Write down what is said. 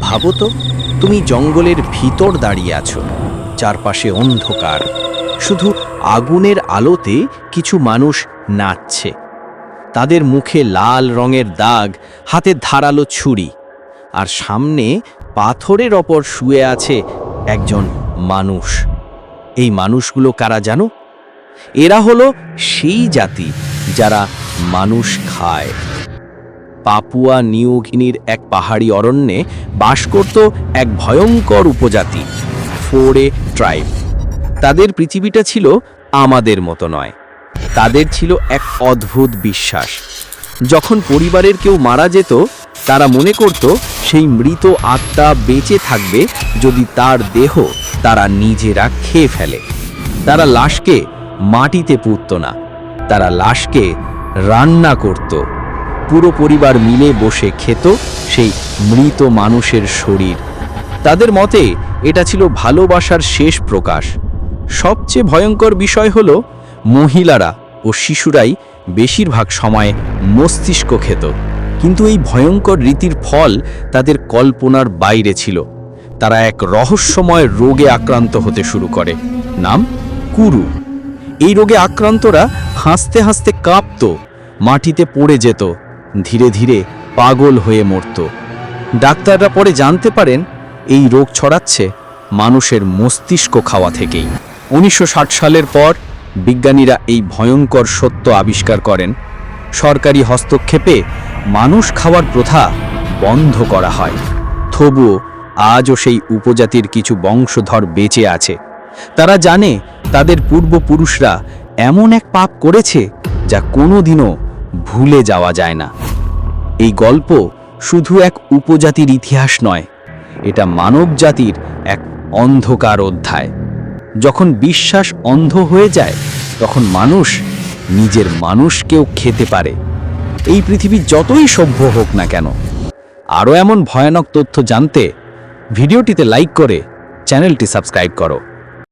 ভাবো তো, তুমি জঙ্গলের ভিতর দাঁড়িয়ে আছো, চারপাশে অন্ধকার। শুধু আগুনের আলোতে কিছু মানুষ নাচছে। তাদের মুখে লাল রঙের দাগ, হাতে ধারালো ছুরি, আর সামনে পাথরের ওপর শুয়ে আছে একজন মানুষ। এই মানুষগুলো কারা জানো? এরা হলো সেই জাতি যারা মানুষ খায়। পাপুয়া নিউগিনির এক পাহাড়ি অরণ্যে বাস করত এক ভয়ঙ্কর উপজাতি, ফোরে ট্রাইব। তাদের পৃথিবীটা ছিল আমাদের মতো নয়। তাদের ছিল এক অদ্ভুত বিশ্বাস। যখন পরিবারের কেউ মারা যেত, তারা মনে করত সেই মৃত আত্মা বেঁচে থাকবে যদি তার দেহ তারা নিজেরা খেয়ে ফেলে। তারা লাশকে মাটিতে পুঁতত না, তারা লাশকে রান্না করত। পুরো পরিবার মিলে বসে খেত সেই মৃত মানুষের শরীর। তাদের মতে এটা ছিল ভালোবাসার শেষ প্রকাশ। সবচেয়ে ভয়ঙ্কর বিষয় হল, মহিলারা ও শিশুরাই বেশিরভাগ সময় মস্তিষ্ক খেত। কিন্তু এই ভয়ঙ্কর রীতির ফল তাদের কল্পনার বাইরে ছিল। তারা এক রহস্যময় রোগে আক্রান্ত হতে শুরু করে। নাম, কুরু। এই রোগে আক্রান্তরা হাসতে হাসতে কাঁপত, মাটিতে পড়ে যেত ধীরে ধীরে পাগল হয়ে মরত। ডাক্তাররা পরে জানতে পারেন, এই রোগ ছড়াচ্ছে মানুষের মস্তিষ্ক খাওয়া থেকেই। উনিশশো ষাট সালের পর বিজ্ঞানীরা এই ভয়ঙ্কর সত্য আবিষ্কার করেন। সরকারি হস্তক্ষেপে মানুষ খাওয়ার প্রথা বন্ধ করা হয়। তবুও আজও সেই উপজাতির কিছু বংশধর বেঁচে আছে। তারা জানে তাদের পূর্বপুরুষরা এমন এক পাপ করেছে যা কোনোদিনও ভুলে যাওয়া যায় না। এই গল্প শুধু এক উপজাতির ইতিহাস নয়, এটা মানব জাতির এক অন্ধকার অধ্যায়। যখন বিশ্বাস অন্ধ হয়ে যায়, তখন মানুষ নিজের মানুষকেও খেতে পারে। এই পৃথিবী যতই সভ্য হোক না কেন, আরও এমন ভয়ানক তথ্য জানতে ভিডিওটিতে লাইক করে চ্যানেলটি সাবস্ক্রাইব করো।